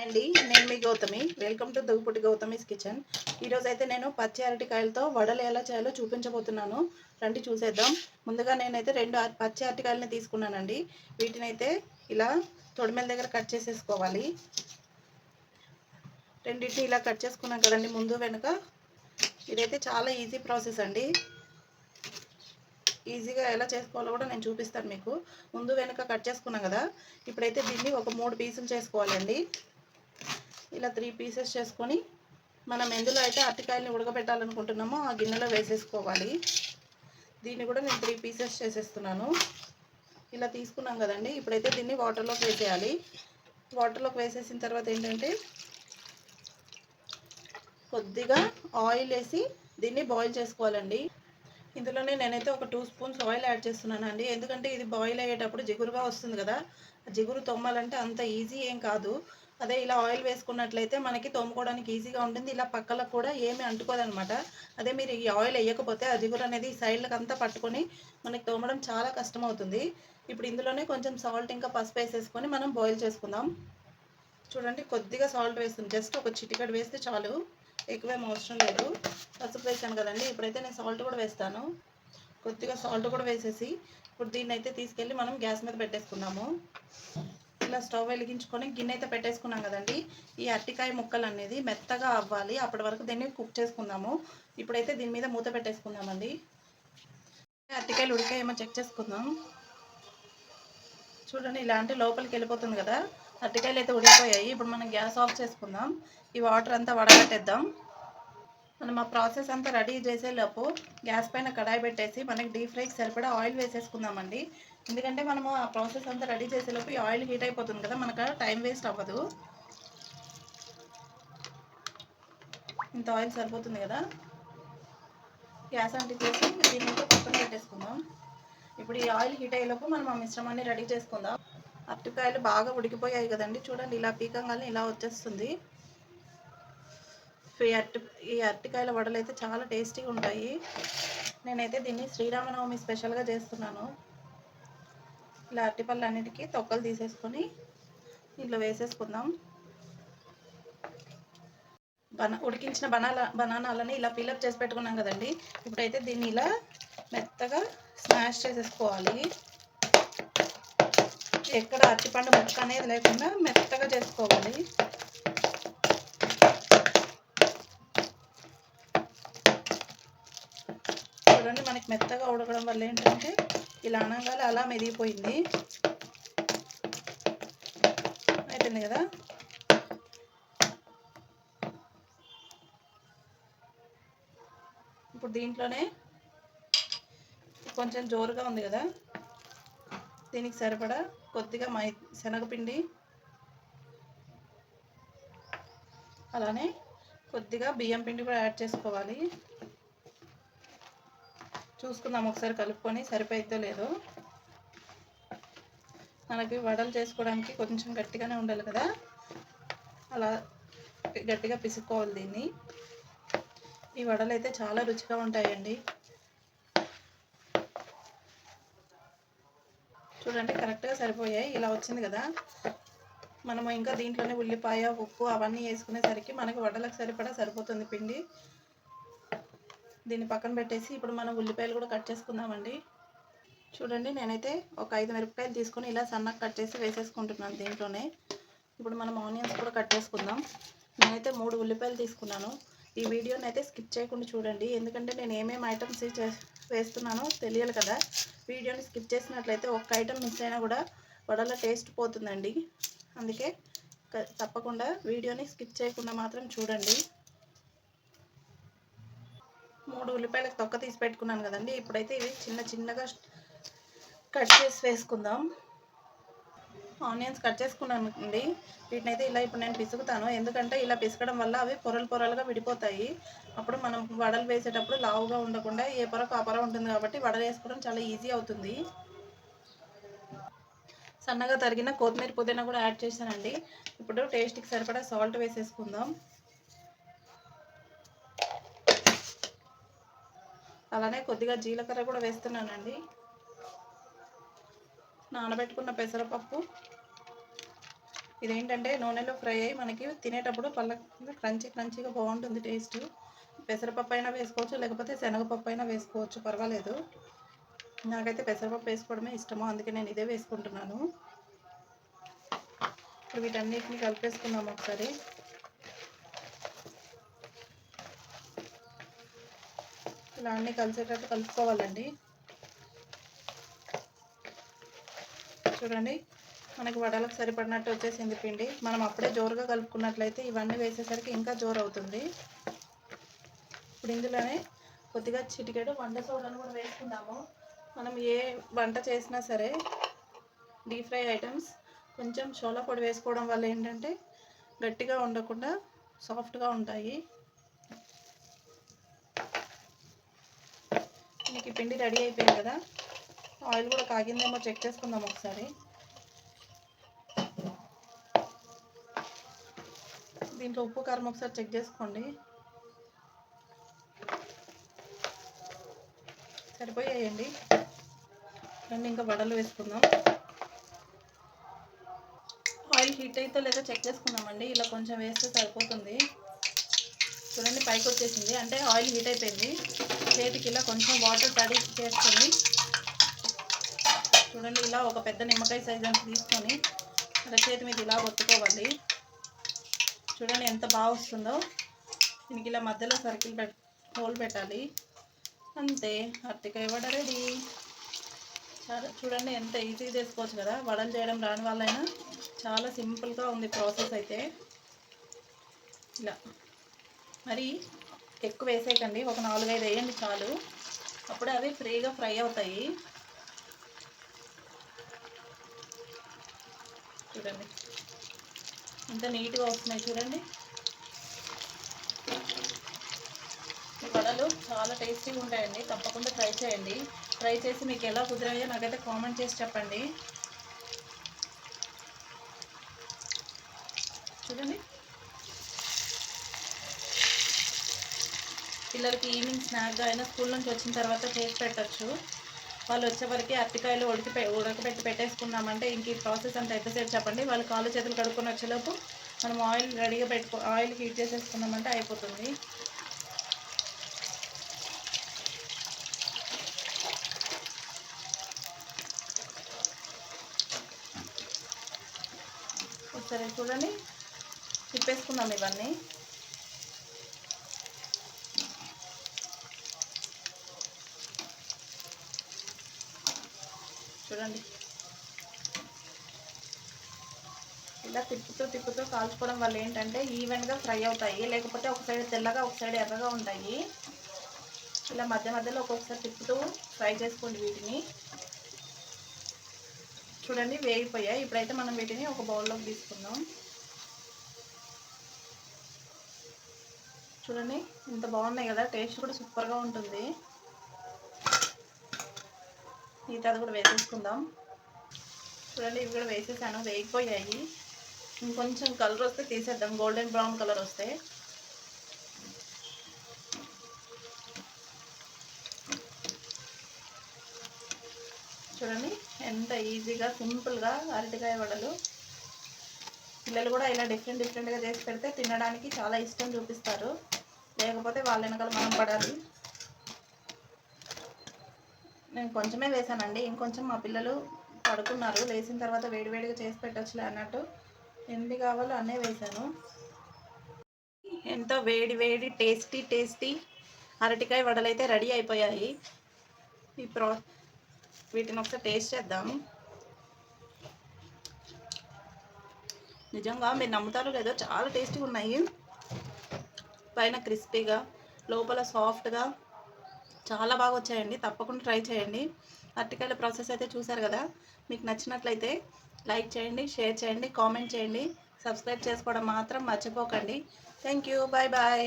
అండి నేను మీ Gautami. Welcome to Duguputi Gautami's kitchen. ఈరోజు అయితే నేను పచ్చి అరటికాయలతో వడలు ఎలా చేయాలో చూపించబోతున్నాను. రండి చూసేద్దాం. ముందుగా నేనైతే రెండు పచ్చి అరటికాయలని తీసుకున్నానండి. వీటిని అయితే ఇలా తొడిమెల దగ్గర కట్ చేసేసుకోవాలి. రెండింటిని ఇలా కట్ చేసుకున్నాం కదండి ముందు వెనుక. ఇదైతే చాలా ఈజీ ప్రాసెస్ అండి. ఈజీగా ఎలా చేసుకోవాలో కూడా నేను చూపిస్తాను మీకు. ముందు వెనుక కట్ చేసుకున్నాం కదా. ఇప్పుడైతే దీన్ని ఒక మూడు పీసులు చేసుకోవాలండి. ఇలా త్రీ పీసెస్ చేసుకొని మనం ఎందులో అయితే అరటికాయలని ఉడకబెట్టాలనుకుంటున్నామో ఆ గిన్నెలో వేసేసుకోవాలి. దీన్ని కూడా నేను త్రీ పీసెస్ చేసేస్తున్నాను. ఇలా తీసుకున్నాం కదండి. ఇప్పుడైతే దీన్ని వాటర్లోకి వేసేయాలి. వాటర్లోకి వేసేసిన తర్వాత ఏంటంటే కొద్దిగా ఆయిల్ వేసి దీన్ని బాయిల్ చేసుకోవాలండి. ఇందులోనే నేనైతే ఒక టూ స్పూన్స్ ఆయిల్ యాడ్ చేస్తున్నాను అండి ఎందుకంటే ఇది బాయిల్ అయ్యేటప్పుడు జిగురుగా వస్తుంది కదా. జిగురు తొమ్మాలంటే అంత ఈజీ ఏం కాదు. అదే ఇలా ఆయిల్ వేసుకున్నట్లయితే మనకి తోముకోవడానికి ఈజీగా ఉంటుంది. ఇలా పక్కలకు కూడా ఏమీ అంటుకోదనమాట అదే మీరు ఈ ఆయిల్ వేయకపోతే ఆ జిగురు అనేది సైడ్లకు అంతా పట్టుకొని మనకి తోమడం చాలా కష్టం అవుతుంది ఇప్పుడు ఇందులోనే కొంచెం సాల్ట్ ఇంకా పసుపు వేసేసుకొని మనం బాయిల్ చేసుకుందాం. చూడండి కొద్దిగా సాల్ట్ వేస్తుంది. జస్ట్ ఒక చిటికడు వేస్తే చాలు. ఎక్కువేం అవసరం లేదు. పసుపు వేసాను కదండి. ఇప్పుడైతే నేను సాల్ట్ కూడా వేస్తాను. కొద్దిగా సాల్ట్ కూడా వేసేసి ఇప్పుడు దీన్ని అయితే తీసుకెళ్ళి మనం గ్యాస్ మీద పెట్టేసుకుందాము. ఇలా స్టవ్ వెలిగించుకొని గిన్నె అయితే పెట్టేసుకున్నాం కదండి. ఈ అరటికాయ ముక్కలు అనేది మెత్తగా అవ్వాలి. అప్పటి వరకు దీన్ని కుక్ చేసుకుందాము. ఇప్పుడైతే దీని మీద మూత పెట్టేసుకుందామండి. అరటికాయలు ఉడికాయేమో చెక్ చేసుకుందాం. చూడండి ఇలాంటి లోపలికి వెళ్ళిపోతుంది కదా. అరటికాయలు అయితే ఉడికిపోయాయి. ఇప్పుడు మనం గ్యాస్ ఆఫ్ చేసుకుందాం. ఈ వాటర్ అంతా వడగట్టేద్దాం. మనం ఆ ప్రాసెస్ అంతా రెడీ చేసేలోపు గ్యాస్ పైన కడాయి పెట్టేసి మనకి డీప్ ఫ్రైకి సరిపడా ఆయిల్ వేసేసుకుందామండి. ఎందుకంటే మనము ఆ ప్రాసెస్ అంతా రెడీ చేసేలోపు ఈ ఆయిల్ హీట్ అయిపోతుంది కదా మనకు టైం వేస్ట్ అవ్వదు. ఇంత ఆయిల్ సరిపోతుంది కదా. గ్యాస్ అంటించేసి దీన్ని అయితే పక్కన పెట్టేసుకుందాం. ఇప్పుడు ఈ ఆయిల్ హీట్ అయ్యేలోపు మనం ఆ మిశ్రమాన్ని రెడీ చేసుకుందాం. అరటికాయలు బాగా ఉడికిపోయాయి కదండి చూడండి ఇలా పీకంగానే ఇలా వచ్చేస్తుంది. ఈ అరటి ఈ అరటికాయల వడలు అయితే చాలా టేస్టీగా ఉంటాయి. నేనైతే దీన్ని శ్రీరామనవమి స్పెషల్గా చేస్తున్నాను. ఇలా అరటిపళ్ళు అన్నిటికీ తొక్కలు తీసేసుకొని ఇంట్లో వేసేసుకుందాం. బనా ఉడికించిన బనాలా బనానాలని ఇలా ఫిల్అప్ చేసి పెట్టుకున్నాం కదండి. ఇప్పుడైతే దీన్ని ఇలా మెత్తగా స్మాష్ చేసేసుకోవాలి. ఎక్కడ అరటిపండు ముక్క అనేది లేకుండా మెత్తగా చేసుకోవాలి. చూడండి మనకి మెత్తగా ఉడకడం వల్ల ఏంటంటే ఇలా అనగానే అలా మెదిగిపోయింది. అయిపోయింది కదా? ఇప్పుడు దీంట్లోనే కొంచెం జోరుగా ఉంది కదా? దీనికి సరిపడా కొద్దిగా మై శనగపిండి అలానే కొద్దిగా బియ్యం పిండి కూడా యాడ్ చేసుకోవాలి. చూసుకుందాం ఒకసారి కలుపుకొని సరిపోయిద్దో లేదో. మనకి వడలు చేసుకోవడానికి కొంచెం గట్టిగానే ఉండాలి కదా. అలా గట్టిగా పిసుక్కోవాలి దీన్ని. ఈ వడలు అయితే చాలా రుచిగా ఉంటాయండి. చూడండి కరెక్ట్గా సరిపోయాయి. ఇలా వచ్చింది కదా. మనము ఇంకా దీంట్లోనే ఉల్లిపాయ ఉప్పు అవన్నీ వేసుకునేసరికి మనకి వడలకు సరిపడా సరిపోతుంది పిండి. దీన్ని పక్కన పెట్టేసి ఇప్పుడు మనం ఉల్లిపాయలు కూడా కట్ చేసుకుందామండి. చూడండి నేనైతే ఒక ఐదు మిరపకాయలు తీసుకొని ఇలా సన్నగా కట్ చేసి వేసేసుకుంటున్నాను దీంట్లోనే. ఇప్పుడు మనం ఆనియన్స్ కూడా కట్ చేసుకుందాం. నేనైతే మూడు ఉల్లిపాయలు తీసుకున్నాను. ఈ వీడియోని అయితే స్కిప్ చేయకుండా చూడండి. ఎందుకంటే నేను ఏమేమి ఐటమ్స్ చే వేస్తున్నానో తెలియాలి కదా. వీడియోని స్కిప్ చేసినట్లయితే ఒక్క ఐటమ్ మిస్ అయినా కూడా వడల టేస్ట్ పోతుందండి. అందుకే తప్పకుండా వీడియోని స్కిప్ చేయకుండా మాత్రం చూడండి. మూడు ఉల్లిపాయలకు తొక్క తీసి పెట్టుకున్నాను కదండి. ఇప్పుడైతే ఇవి చిన్న చిన్నగా కట్ చేసి వేసుకుందాం. ఆనియన్స్ కట్ చేసుకున్నాను అండి. వీటిని అయితే ఇలా ఇప్పుడు నేను పిసుకుతాను. ఎందుకంటే ఇలా పిసకడం వల్ల అవి పొరలు పొరలుగా విడిపోతాయి. అప్పుడు మనం వడలు వేసేటప్పుడు లావుగా ఉండకుండా ఏ పొరకు ఆ పొర ఉంటుంది కాబట్టి వడలు వేసుకోవడం చాలా ఈజీ అవుతుంది. సన్నగా తరిగిన కొత్తిమీర పుదీనా కూడా యాడ్ చేశానండి. ఇప్పుడు టేస్ట్కి సరిపడా సాల్ట్ వేసేసుకుందాం. అలానే కొద్దిగా జీలకర్ర కూడా వేస్తున్నానండి. నానబెట్టుకున్న పెసరపప్పు. ఇదేంటంటే నూనెలో ఫ్రై అయ్యి మనకి తినేటప్పుడు పళ్ళ క్రంచీ క్రంచీగా బాగుంటుంది టేస్ట్. పెసరపప్పు అయినా వేసుకోవచ్చు లేకపోతే శనగపప్పు అయినా వేసుకోవచ్చు పర్వాలేదు. నాకైతే పెసరపప్పు వేసుకోవడమే ఇష్టము అందుకే నేను ఇదే వేసుకుంటున్నాను. ఇప్పుడు వీటన్నిటిని కలిపేసుకుందాం ఒకసారి. ఇలా అన్నీ కలిసేటట్టు కలుపుకోవాలండి. చూడండి మనకి వడలకు సరిపడినట్టు వచ్చేసింది పిండి. మనం అప్పుడే జోరుగా కలుపుకున్నట్లయితే ఇవన్నీ వేసేసరికి ఇంకా జోరు అవుతుంది. ఇప్పుడు ఇందులోనే కొద్దిగా చిటికెడు వంట సోడాను కూడా వేసుకుందాము. మనం ఏ వంట చేసినా సరే డీప్ ఫ్రై ఐటమ్స్ కొంచెం షోలా పొడి వేసుకోవడం వల్ల ఏంటంటే గట్టిగా ఉండకుండా సాఫ్ట్గా ఉంటాయి. మీకు పిండి రెడీ అయిపోయింది కదా? ఆయిల్ కూడా కాగిందేమో చెక్ చేసుకుందాం ఒకసారి. దీంట్లో ఉప్పు కారం ఒకసారి చెక్ చేసుకోండి. సరిపోయాయండి. రండి ఇంకా వడలు వేసుకుందాం. ఆయిల్ హీట్ అయితే లేదో చెక్ చేసుకుందామండి. ఇలా కొంచెం వేస్తే సరిపోతుంది. చూడండి పైకి వచ్చేసింది. అంటే ఆయిల్ హీట్ అయిపోయింది. చేతికి ఇలా కొంచెం వాటర్ తడి చేసుకొని చూడండి ఇలా ఒక పెద్ద నిమ్మకాయ సైజ్ అంత తీసుకొని అలా చేతి మీద ఇలా ఒత్తుకోవాలి. చూడండి ఎంత బాగా వస్తుందో. దీనికి ఇలా మధ్యలో సర్కిల్ పెట్ హోల్ పెట్టాలి. అంతే అరటికాయ వడ రెడీ చాలా చూడండి ఎంత ఈజీ చేసుకోవచ్చు కదా. వడలు చేయడం రాని వాళ్ళైనా చాలా సింపుల్గా ఉంది ప్రాసెస్ అయితే. ఇలా. మరి ఎక్కువ వేసేయకండి. ఒక నాలుగైదు వేయండి చాలు. అప్పుడే అవి ఫ్రీగా ఫ్రై అవుతాయి. చూడండి. ఎంత నీట్గా వస్తున్నాయి చూడండి. ఈ వడలు చాలా టేస్టీగా ఉంటాయండి. తప్పకుండా ట్రై చేయండి. ట్రై చేసి మీకు ఎలా కుదిరాయో నాకైతే కామెంట్ చేసి చెప్పండి. చూడండి. పిల్లలకి ఈవినింగ్ స్నాక్గా అయినా స్కూల్ నుంచి వచ్చిన తర్వాత చేసి పెట్టచ్చు. వాళ్ళు వచ్చేవరకు అరటికాయలు ఉడికి ఉడకబెట్టి పెట్టేసుకున్నామంటే ఇంక ఈ ప్రాసెస్ అంతా ఎంతసేపు చెప్పండి. వాళ్ళు కాళ్ళు చేతులు కడుక్కొని వచ్చేలోపు మనం ఆయిల్ రెడీగా పెట్టుకో ఆయిల్ హీట్ చేసేసుకున్నామంటే అయిపోతుంది. సరే చూడండి. తిప్పేసుకుందాం ఇవన్నీ. చూడండి. ఇలా తిప్పుతూ తిప్పుతూ కాల్చుకోవడం వల్ల ఏంటంటే ఈవెన్గా ఫ్రై అవుతాయి. లేకపోతే ఒక సైడ్ తెల్లగా ఒక సైడ్ ఎర్రగా ఉంటాయి. ఇలా మధ్య మధ్యలో ఒక్కొక్కసారి తిప్పుతూ ఫ్రై చేసుకోండి వీటిని. చూడండి వేగిపోయాయి. ఇప్పుడైతే మనం వీటిని ఒక బౌల్లోకి తీసుకుందాం. చూడండి ఇంత బాగున్నాయి కదా. టేస్ట్ కూడా సూపర్గా ఉంటుంది. మిగతాది కూడా వేసేసుకుందాం. చూడండి ఇవి కూడా వేసేసాను. వేగిపోయాయి. ఇంకొంచెం కలర్ వస్తే తీసేద్దాం. గోల్డెన్ బ్రౌన్ కలర్ వస్తే. చూడండి ఎంత ఈజీగా సింపుల్గా అరటికాయ వడలు. పిల్లలు కూడా ఇలా డిఫరెంట్ డిఫరెంట్గా చేసి పెడితే తినడానికి చాలా ఇష్టం చూపిస్తారు. లేకపోతే వాళ్ళ వెనకాల మనం పడాలి. నేను కొంచెమే వేసానండి ఇంకొంచెం మా పిల్లలు పడుకున్నారు. వేసిన తర్వాత వేడివేడిగా చేసి పెట్టచ్చులే అన్నట్టు ఎన్ని కావాలో అన్నీ వేసాను ఎంతో వేడి వేడి టేస్టీ టేస్టీ అరటికాయ వడలైతే రెడీ అయిపోయాయి. ఈ ప్రో వీటిని ఒకసారి టేస్ట్ చేద్దాం. నిజంగా మీరు నమ్ముతారో లేదో చాలా టేస్టీగా ఉన్నాయి. పైన క్రిస్పీగా లోపల సాఫ్ట్గా చాలా బాగా వచ్చాయండి. తప్పకుండా ట్రై చేయండి. అరటికాయల ప్రాసెస్ అయితే చూసారు కదా? మీకు నచ్చినట్లయితే లైక్ చేయండి షేర్ చేయండి కామెంట్ చేయండి. సబ్స్క్రైబ్ చేసుకోవడం మాత్రం మర్చిపోకండి. Thank you bye bye